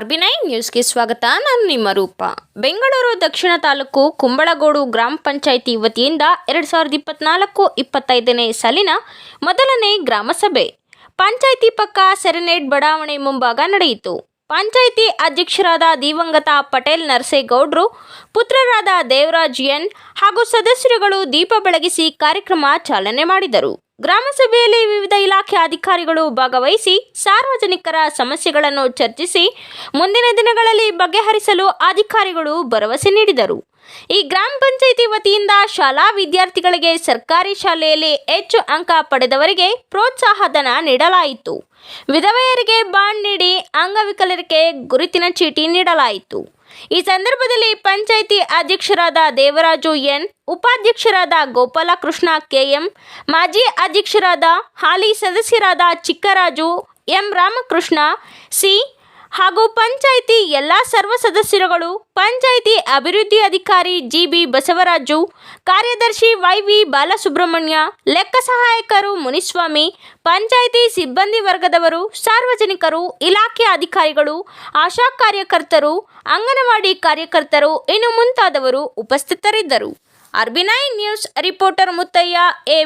R B nine ನ್ಯೂಸ್ಗೆ ಸ್ವಾಗತ. ನಾನು ನಿಮ್ಮ ರೂಪ. ಬೆಂಗಳೂರು ದಕ್ಷಿಣ ತಾಲೂಕು ಕುಂಬಳಗೋಡು ಗ್ರಾಮ ಪಂಚಾಯಿತಿ ವತಿಯಿಂದ ಎರಡು ಸಾವಿರದ ಇಪ್ಪತ್ನಾಲ್ಕು ಇಪ್ಪತ್ತೈದನೇ ಸಾಲಿನ ಮೊದಲನೇ ಗ್ರಾಮಸಭೆ ಪಂಚಾಯಿತಿ ಪಕ್ಕ ಸೆರೆನೇಡ್ ಬಡಾವಣೆ ಮುಂಭಾಗ ನಡೆಯಿತು. ಪಂಚಾಯಿತಿ ಅಧ್ಯಕ್ಷರಾದ ದಿವಂಗತ ಪಟೇಲ್ ನರಸೇಗೌಡರು, ಪುತ್ರರಾದ ದೇವರಾಜ್ ಎನ್ ಹಾಗೂ ಸದಸ್ಯರುಗಳು ದೀಪ ಬೆಳಗಿಸಿ ಕಾರ್ಯಕ್ರಮ ಚಾಲನೆ ಮಾಡಿದರು. ಗ್ರಾಮಸಭೆಯಲ್ಲಿ ವಿವಿಧ ಇಲಾಖೆ ಅಧಿಕಾರಿಗಳು ಭಾಗವಹಿಸಿ ಸಾರ್ವಜನಿಕರ ಸಮಸ್ಯೆಗಳನ್ನು ಚರ್ಚಿಸಿ ಮುಂದಿನ ದಿನಗಳಲ್ಲಿ ಬಗೆಹರಿಸಲು ಅಧಿಕಾರಿಗಳು ಭರವಸೆ ನೀಡಿದರು. ಈ ಗ್ರಾಮ ಪಂಚಾಯಿತಿ ವತಿಯಿಂದ ಶಾಲಾ ವಿದ್ಯಾರ್ಥಿಗಳಿಗೆ ಸರ್ಕಾರಿ ಶಾಲೆಯಲ್ಲಿ ಹೆಚ್ಚು ಅಂಕ ಪಡೆದವರಿಗೆ ಪ್ರೋತ್ಸಾಹಧನ ನೀಡಲಾಯಿತು. ವಿಧವೆಯರಿಗೆ ಬಾಂಡ್ ನೀಡಿ ಅಂಗವಿಕಲರಿಗೆ ಗುರುತಿನ ಚೀಟಿ ನೀಡಲಾಯಿತು. ಈ ಸಂದರ್ಭದಲ್ಲಿ ಪಂಚಾಯಿತಿ ಅಧ್ಯಕ್ಷರಾದ ದೇವರಾಜು ಎನ್, ಉಪಾಧ್ಯಕ್ಷರಾದ ಗೋಪಾಲಕೃಷ್ಣ ಕೆಎಂ, ಮಾಜಿ ಅಧ್ಯಕ್ಷರಾದ ಹಾಲಿ ಸದಸ್ಯರಾದ ಚಿಕ್ಕರಾಜು ಎಂ ರಾಮಕೃಷ್ಣ, ಸಿ ಹಾಗೂ ಪಂಚಾಯಿತಿ ಎಲ್ಲ ಸರ್ವ ಸದಸ್ಯರುಗಳು, ಪಂಚಾಯಿತಿ ಅಭಿವೃದ್ಧಿ ಅಧಿಕಾರಿ ಜಿಬಿ ಬಸವರಾಜು, ಕಾರ್ಯದರ್ಶಿ ವೈ ವಿ ಬಾಲಸುಬ್ರಹ್ಮಣ್ಯ, ಲೆಕ್ಕ ಸಹಾಯಕರು ಮುನಿಸ್ವಾಮಿ, ಪಂಚಾಯಿತಿ ಸಿಬ್ಬಂದಿ ವರ್ಗದವರು, ಸಾರ್ವಜನಿಕರು, ಇಲಾಖೆ ಅಧಿಕಾರಿಗಳು, ಆಶಾ ಕಾರ್ಯಕರ್ತರು, ಅಂಗನವಾಡಿ ಕಾರ್ಯಕರ್ತರು, ಇನ್ನು ಮುಂತಾದವರು ಉಪಸ್ಥಿತರಿದ್ದರು. ಅರ್ಬಿನೈ ನ್ಯೂಸ್, ರಿಪೋರ್ಟರ್ ಮುತ್ತಯ್ಯ, ಎ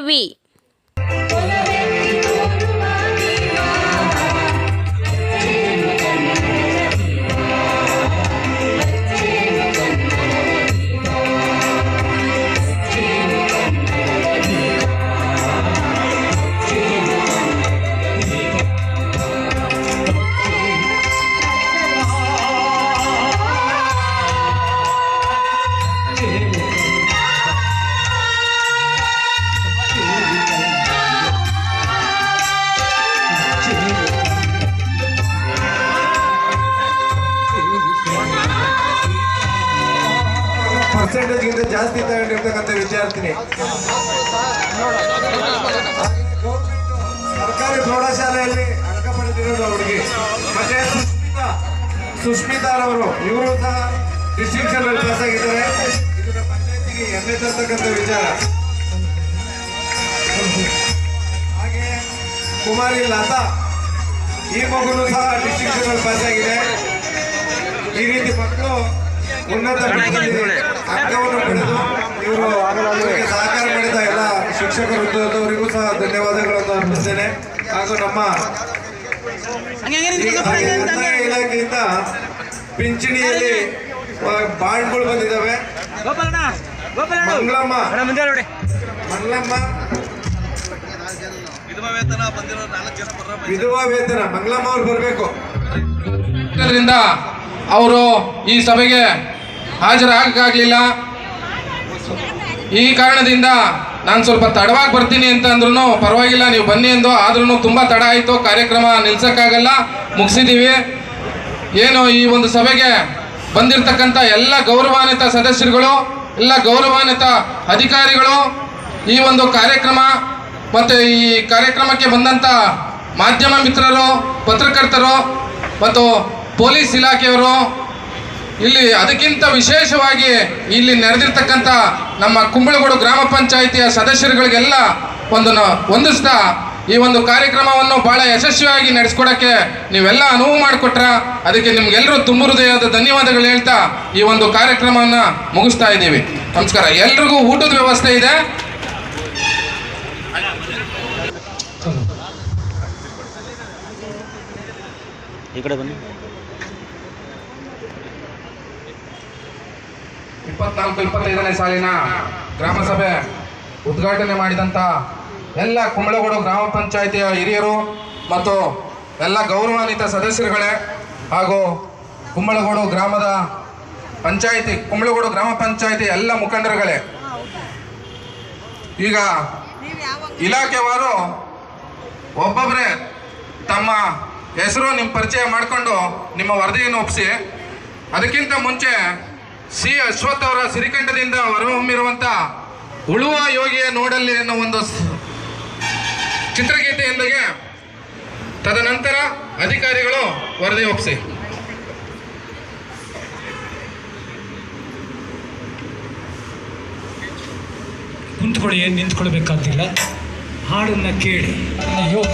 ಪರ್ಸೆಂಟೇಜ್ಗಿಂತ ಜಾಸ್ತಿ ತಗೊಂಡಿರ್ತಕ್ಕಂಥ ವಿದ್ಯಾರ್ಥಿನಿ. ಸರ್ಕಾರಿ ಪ್ರೌಢಶಾಲೆಯಲ್ಲಿ ಅಂಕ ಪಡೆದಿರೋದು ಹುಡುಗಿ ಮತ್ತೆ ಸುಷ್ಮಿತಾ ಸುಷ್ಮಿತಾರವರು ಇವರು ಸಹ ಡಿಸ್ಟಿಂಕ್ಷನ್ ಅಲ್ಲಿ ಪಾಸ್ ಆಗಿದ್ದಾರೆ. ಇದು ಪಂಚಾಯತಿಗೆ ಹೆಮ್ಮೆ ತರ್ತಕ್ಕಂಥ ವಿಚಾರ. ಹಾಗೆ ಕುಮಾರಿ ಲತಾ, ಈ ಮಗುನು ಸಹ ಡಿಸ್ಟಿಂಕ್ಷನ್ ಅಲ್ಲಿ ಪಾಸ್ ಆಗಿದೆ. ಈ ರೀತಿ ಮಕ್ಕಳು ಉನ್ನತ ಮಟ್ಟದಲ್ಲಿ ಅಂಕವನ್ನು ಪಡೆದು ಇವರು ಸಹಕಾರ ಮಾಡಿದ ಎಲ್ಲ ಶಿಕ್ಷಕರು ವೃಂದದವರಿಗೂ ಸಹ ಧನ್ಯವಾದಗಳನ್ನು ಅರ್ಪಿಸ್ತೇನೆ. ಹಾಗೂ ನಮ್ಮ ಇಲಾಖೆಯಿಂದ ಪಿಂಚಣಿಯಲ್ಲಿ ಬಾಂಡ್ಗಳು ಬಂದಿದ್ದಾವೆ. ಮಂಗಳಮ್ಮ. ಮಂಗಳಮ್ಮ. ವಿಧವಾ ವೇತನ ಬಂದಿರೋ ನಾಲ್ಕು ಜನ ಬರ್ರ ವಿಧವಾ ವೇತನ ಮಂಗಳಮ್ಮ ಅವ್ರು ಬರಬೇಕು. ಅವರು ಈ ಸಭೆಗೆ ಹಾಜರಾಗಲಿಲ್ಲ ಈ ಕಾರಣದಿಂದ ನಾನು ಸ್ವಲ್ಪ ತಡವಾಗಿ ಬರ್ತೀನಿ ಅಂತ ಅಂದ್ರೂ ಪರವಾಗಿಲ್ಲ, ನೀವು ಬನ್ನಿ ಎಂದು. ಆದ್ರೂ ತುಂಬ ತಡ ಆಯಿತು, ಕಾರ್ಯಕ್ರಮ ನಿಲ್ಸೋಕ್ಕಾಗಲ್ಲ ಮುಗಿಸಿದ್ದೀವಿ ಏನು ಈ ಒಂದು ಸಭೆಗೆ ಬಂದಿರತಕ್ಕಂಥ ಎಲ್ಲ ಗೌರವಾನ್ವಿತ ಸದಸ್ಯರುಗಳು, ಎಲ್ಲ ಗೌರವಾನ್ವಿತ ಅಧಿಕಾರಿಗಳು, ಈ ಒಂದು ಕಾರ್ಯಕ್ರಮ ಮತ್ತು ಈ ಕಾರ್ಯಕ್ರಮಕ್ಕೆ ಬಂದಂಥ ಮಾಧ್ಯಮ ಮಿತ್ರರು, ಪತ್ರಕರ್ತರು ಮತ್ತು ಪೊಲೀಸ್ ಇಲಾಖೆಯವರು ಇಲ್ಲಿ ಅದಕ್ಕಿಂತ ವಿಶೇಷವಾಗಿ ಇಲ್ಲಿ ನೆರೆದಿರ್ತಕ್ಕಂಥ ನಮ್ಮ ಕುಂಬಳಗೋಡು ಗ್ರಾಮ ಪಂಚಾಯಿತಿಯ ಸದಸ್ಯರುಗಳಿಗೆಲ್ಲ ಒಂದು ಹೊಂದಿಸ್ತಾ ಈ ಒಂದು ಕಾರ್ಯಕ್ರಮವನ್ನು ಬಹಳ ಯಶಸ್ವಿಯಾಗಿ ನಡೆಸ್ಕೊಡೋಕ್ಕೆ ನೀವೆಲ್ಲ ಅನುವು ಮಾಡಿಕೊಟ್ರ ಅದಕ್ಕೆ ನಿಮ್ಗೆಲ್ಲರೂ ತುಂಬ ಹೃದಯದ ಧನ್ಯವಾದಗಳು ಹೇಳ್ತಾ ಈ ಒಂದು ಕಾರ್ಯಕ್ರಮವನ್ನು ಮುಗಿಸ್ತಾ ಇದ್ದೀವಿ. ನಮಸ್ಕಾರ. ಎಲ್ರಿಗೂ ಊಟದ ವ್ಯವಸ್ಥೆ ಇದೆ. ಈ ಕಡೆ ಬನ್ನಿ. ಇಪ್ಪತ್ನಾಲ್ಕು, ಇಪ್ಪತ್ತೈದನೇ ಸಾಲಿನ ಗ್ರಾಮಸಭೆ ಉದ್ಘಾಟನೆ ಮಾಡಿದಂಥ ಎಲ್ಲ ಕುಂಬಳಗೋಡು ಗ್ರಾಮ ಪಂಚಾಯಿತಿಯ ಹಿರಿಯರು ಮತ್ತು ಎಲ್ಲ ಗೌರವಾನ್ವಿತ ಸದಸ್ಯರುಗಳೇ ಹಾಗೂ ಕುಂಬಳಗೋಡು ಗ್ರಾಮದ ಪಂಚಾಯಿತಿ, ಕುಂಬಳಗೋಡು ಗ್ರಾಮ ಪಂಚಾಯಿತಿ ಎಲ್ಲ ಮುಖಂಡರುಗಳೇ. ಈಗ ಇಲಾಖೆವಾರು ಒಬ್ಬೊಬ್ಬರೇ ತಮ್ಮ ಹೆಸರು ನಿಮ್ಮ ಪರಿಚಯ ಮಾಡಿಕೊಂಡು ನಿಮ್ಮ ವರದಿಯನ್ನು ಒಪ್ಪಿಸಿ. ಅದಕ್ಕಿಂತ ಮುಂಚೆ ಸಿ ಅಶ್ವಥ್ ಅವರ ಸಿರಿಕಂಠದಿಂದ ಹೊರಹೊಮ್ಮಿರುವಂಥ ಉಳುವ ಯೋಗಿಯ ನೋಡಲ್ಲಿ ಎನ್ನುವ ಒಂದು ಚಿತ್ರಗೀತೆಯೊಂದಿಗೆ ತದನಂತರ ಅಧಿಕಾರಿಗಳು ವರದಿ ಒಪ್ಪಿಸಿ. ಕುಂತ್ಕೊಳ್ಳಿ, ಏನು ನಿಂತ್ಕೊಳ್ಬೇಕಾಗಿಲ್ಲ ಹಾಡನ್ನು ಕೇಳಿ. ಯೋಗ